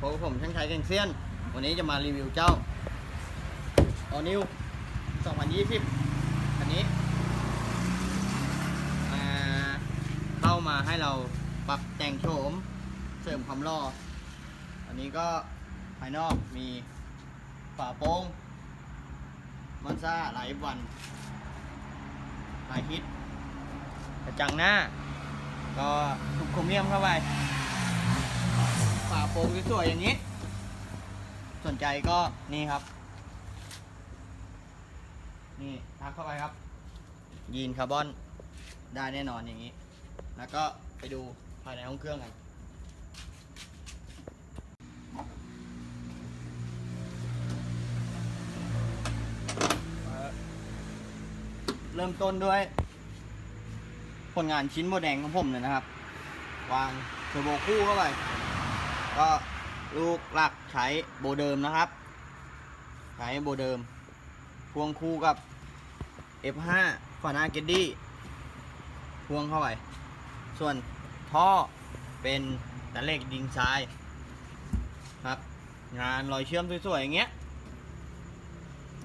ผมช่างใช้แกงเซียน วันนี้จะมารีวิวเจ้าออนิว 2020อันนี้อ่าเข้ามาให้เราปรับแต่งโฉม เสริมความหล่อ อันนี้ก็ภายนอกมีฝาโปร่งมันซ่าหลายวันหลายฮิตกระจังหน้า ก็ทุกโครเมียมเข้าไป ฝาโปร่งสวยๆอย่างนี้ สนใจก็นี่ครับ นี่ทักเข้าไปครับ ยีนคาร์บอนได้แน่นอนอย่างนี้ แล้วก็ไปดูภายในห้องเครื่องกันเริ่มต้นด้วย ผลงานชิ้นโบแดงของผมเลยนะครับ วางเทอร์โบคู่เข้าไป ก็ลูกหลักใช้โบเดิมนะครับ ใช้โบเดิม พวงคู่กับ F5 ฝาหน้าเกดดี้พวงเข้าไป ส่วนท่อเป็นตะเล็กดิงทรายครับ งานรอยเชื่อมสวยๆอย่างเงี้ย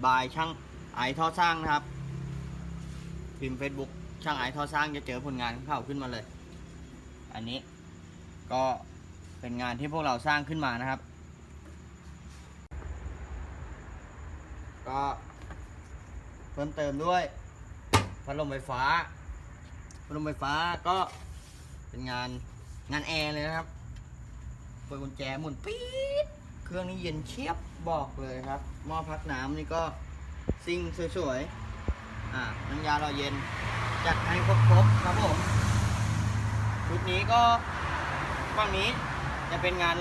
บายช่างไอท่อสร้างนะครับ พิมพ์ Facebook ช่างไอท่อสร้างจะเจอผลงานของเขาขึ้นมาเลย อันนี้ก็ เป็นงานที่พวกเราสร้างขึ้นมานะครับ ก็เพิ่มเติมด้วยพัดลมไฟฟ้าพัดลมไฟฟ้าก็เป็นงานงานแอร์เลยนะครับเปิดกุญแจหมุนปี๊ดเครื่องนี้เย็นเชียบบอกเลยครับหม้อพักน้ำนี่ก็ซิ่งสวยๆอ่าน้ำยาเราเย็นจัดให้ครบๆครับผมชุดนี้ก็ฝั่งนี้ จะเป็นงาน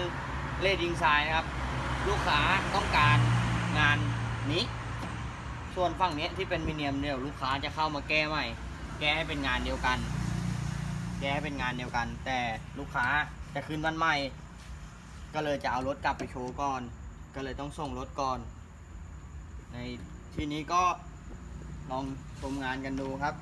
เลดดิงไซน์นะครับ ลูกค้าต้องการงานนี้ ส่วนฝั่งนี้ที่เป็นมิเนียมเดี๋ยวลูกค้าจะเข้ามาแก้ใหม่ แก้ให้เป็นงานเดียวกัน แก้ให้เป็นงานเดียวกัน แต่ลูกค้าจะขึ้นวันใหม่ ก็เลยจะเอารถกลับไปโชว์ก่อน ก็เลยต้องส่งรถก่อน ในที่นี้ก็ลองชมงานกันดูครับ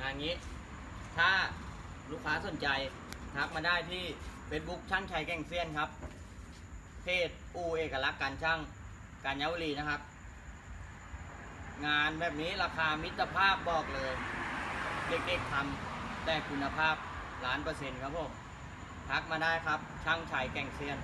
งานนี้ ถ้าลูกค้าสนใจทักมาได้ที่ Facebook ช่างชัยแก่งเซียนครับ เพจอูเอกลักษณ์การช่างการยาวรีนะครับ งานแบบนี้ราคามิตรภาพบอกเลย เด็กๆทำแต่คุณภาพล้านเปอร์เซ็นต์ครับผมทักมาได้ครับ ช่างชัยแก่งเซียน